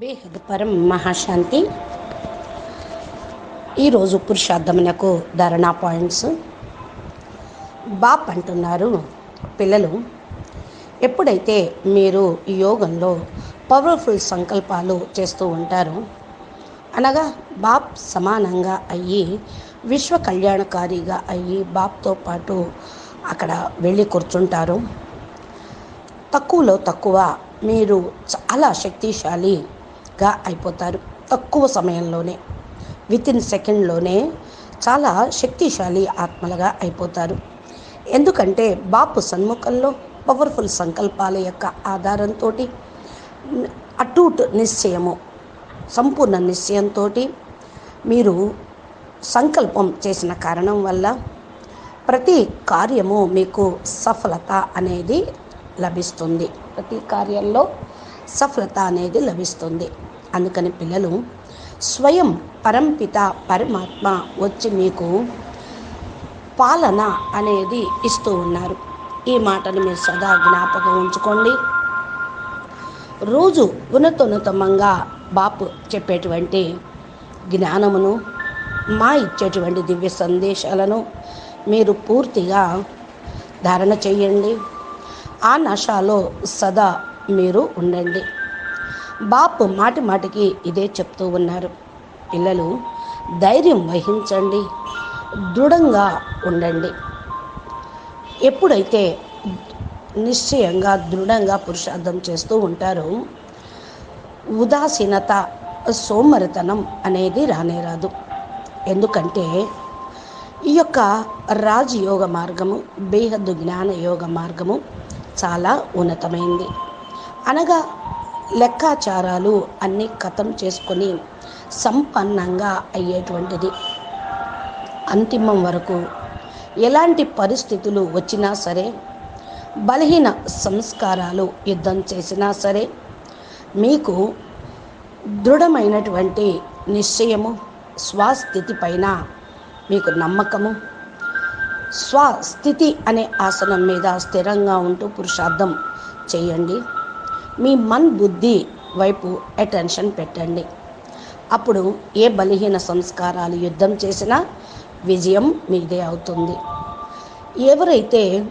బేహద్ పరం మహాశాంతి. ఈరోజు పురుషార్థమునకు ధరణా పాయింట్స్. బాప్ అంటున్నారు పిల్లలు ఎప్పుడైతే మీరు ఈ యోగంలో పవర్ఫుల్ సంకల్పాలు చేస్తూ ఉంటారో అనగా బాప్ సమానంగా అయ్యి విశ్వ కళ్యాణకారిగా అయ్యి బాప్తో పాటు అక్కడ వెళ్ళి కూర్చుంటారు. తక్కువలో తక్కువ మీరు చాలా గా అయిపోతారు. తక్కువ సమయంలోనే విత్ ఇన్ సెకండ్లోనే చాలా శక్తిశాలి ఆత్మలుగా అయిపోతారు. ఎందుకంటే బాపు సన్ముఖంలో పవర్ఫుల్ సంకల్పాల యొక్క ఆధారంతో అటూట్ నిశ్చయము సంపూర్ణ నిశ్చయంతో మీరు సంకల్పం చేసిన కారణం వల్ల ప్రతి కార్యము మీకు సఫలత అనేది లభిస్తుంది. ప్రతి కార్యంలో సఫలత అనేది లభిస్తుంది అందుకని పిల్లలు స్వయం పరంపిత పరమాత్మ వచ్చి మీకు పాలన అనేది ఇస్తూ ఉన్నారు. ఈ మాటను మీరు సదా జ్ఞాపకం ఉంచుకోండి. రోజు ఉన్నతోన్నతమంగా బాపు చెప్పేటువంటి జ్ఞానమును మా ఇచ్చేటువంటి దివ్య సందేశాలను మీరు పూర్తిగా ధారణ చేయండి. ఆ నషాలో సదా మీరు ఉండండి. బాపు మాటి మాటికి ఇదే చెప్తూ ఉన్నారు. పిల్లలు ధైర్యం వహించండి. దృఢంగా ఉండండి. ఎప్పుడైతే నిశ్చయంగా దృఢంగా పురుషార్థం చేస్తూ ఉంటారో ఉదాసీనత సోమరితనం అనేది రానే రాదు. ఎందుకంటే ఈ యొక్క రాజయోగ మార్గము బేహద్దు జ్ఞాన యోగ మార్గము చాలా ఉన్నతమైంది. అనగా లెక్కాచారాలు అన్నీ కథం చేసుకొని సంపన్నంగా అయ్యేటువంటిది. అంతిమం వరకు ఎలాంటి పరిస్థితులు వచ్చినా సరే బలహీన సంస్కారాలు యుద్ధం చేసినా సరే మీకు దృఢమైనటువంటి నిశ్చయము స్వస్థితి పైన మీకు నమ్మకము. స్వస్థితి అనే ఆసనం మీద స్థిరంగా ఉంటూ పురుషార్థం చేయండి. మీ మన్ బుద్ధి వైపు అటెన్షన్ పెట్టండి. అప్పుడు ఏ బలహీన సంస్కారాలు యుద్ధం చేసినా విజయం మీదే అవుతుంది. ఎవరైతే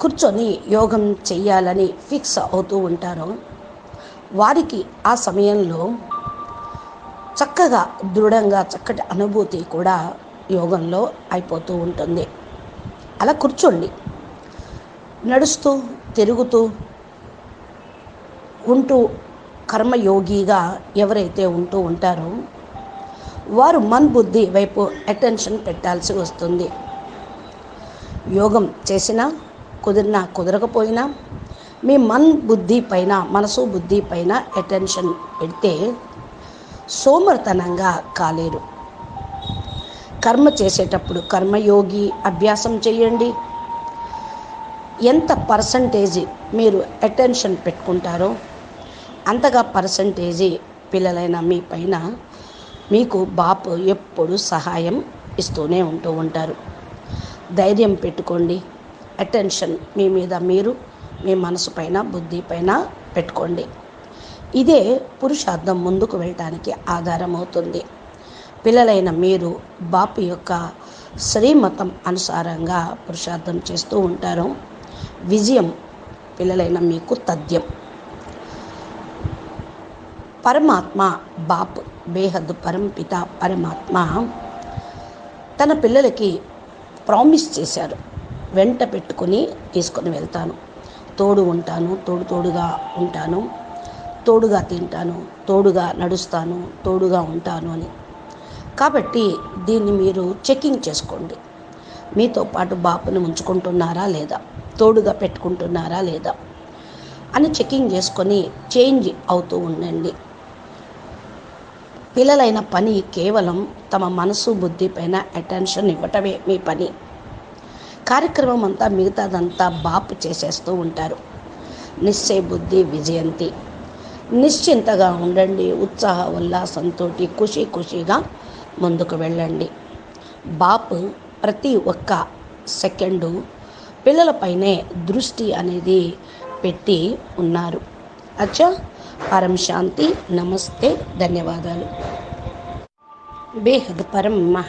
కూర్చొని యోగం చెయ్యాలని ఫిక్స్ అవుతూ ఉంటారో వారికి ఆ సమయంలో చక్కగా దృఢంగా చక్కటి అనుభూతి కూడా యోగంలో అయిపోతూ ఉంటుంది. అలా కూర్చోండి. నడుస్తూ తిరుగుతూ ఉంటూ కర్మయోగిగా ఎవరైతే ఉంటూ ఉంటారో వారు మన్ బుద్ధి వైపు అటెన్షన్ పెట్టాల్సి వస్తుంది. యోగం చేసినా కుదిరినా కుదరకపోయినా మీ మన్ బుద్ధి పైన మనసు బుద్ధి పైన అటెన్షన్ పెడితే సోమర్తనంగా కాలేరు. కర్మ చేసేటప్పుడు కర్మయోగి అభ్యాసం చేయండి. ఎంత పర్సంటేజీ మీరు అటెన్షన్ పెట్టుకుంటారో అంతగా పర్సంటేజీ పిల్లలైన మీ పైన మీకు బాపు ఎప్పుడు సహాయం ఇస్తూనే ఉంటూ ఉంటారు. ధైర్యం పెట్టుకోండి. అటెన్షన్ మీ మీద మీరు మీ మనసు పైన బుద్ధి పైన పెట్టుకోండి. ఇదే పురుషార్థం ముందుకు వెళ్ళటానికి ఆధారం అవుతుంది పిల్లలైన మీరు బాపు యొక్క శ్రీమతం అనుసారంగా పురుషార్థం చేస్తూ ఉంటారు. విజయం పిల్లలైన మీకు తథ్యం. పరమాత్మ బాప్ బేహద్ పరంపిత పరమాత్మ తన పిల్లలకి ప్రామిస్ చేశారు. వెంట పెట్టుకొని తీసుకొని వెళ్తాను. తోడు ఉంటాను తోడు తోడుగా ఉంటాను. తోడుగా తింటాను తోడుగా నడుస్తాను తోడుగా ఉంటాను అని. కాబట్టి దీన్ని మీరు చెకింగ్ చేసుకోండి. మీతో పాటు బాపుని ఉంచుకుంటున్నారా లేదా? తోడుగా పెట్టుకుంటున్నారా లేదా అని చెకింగ్ చేసుకొని చేంజ్ అవుతూ ఉండండి. పిల్లలైన పని కేవలం తమ మనసు బుద్ధి పైన అటెన్షన్ ఇవ్వటమే మీ పని. కార్యక్రమం అంతా మిగతాదంతా బాపు చేసేస్తూ ఉంటారు. నిశ్చయ బుద్ధి విజయంతి. నిశ్చింతగా ఉండండి ఉత్సాహ ఉల్లాసంతో ఖుషి ఖుషిగా ముందుకు వెళ్ళండి. బాపు ప్రతి ఒక్క సెకండు పిల్లలపైనే దృష్టి అనేది పెట్టి ఉన్నారు. అచ్చా పరం శాంతి నమస్తే ధన్యవాదాలు. బేహద్ పరం మహా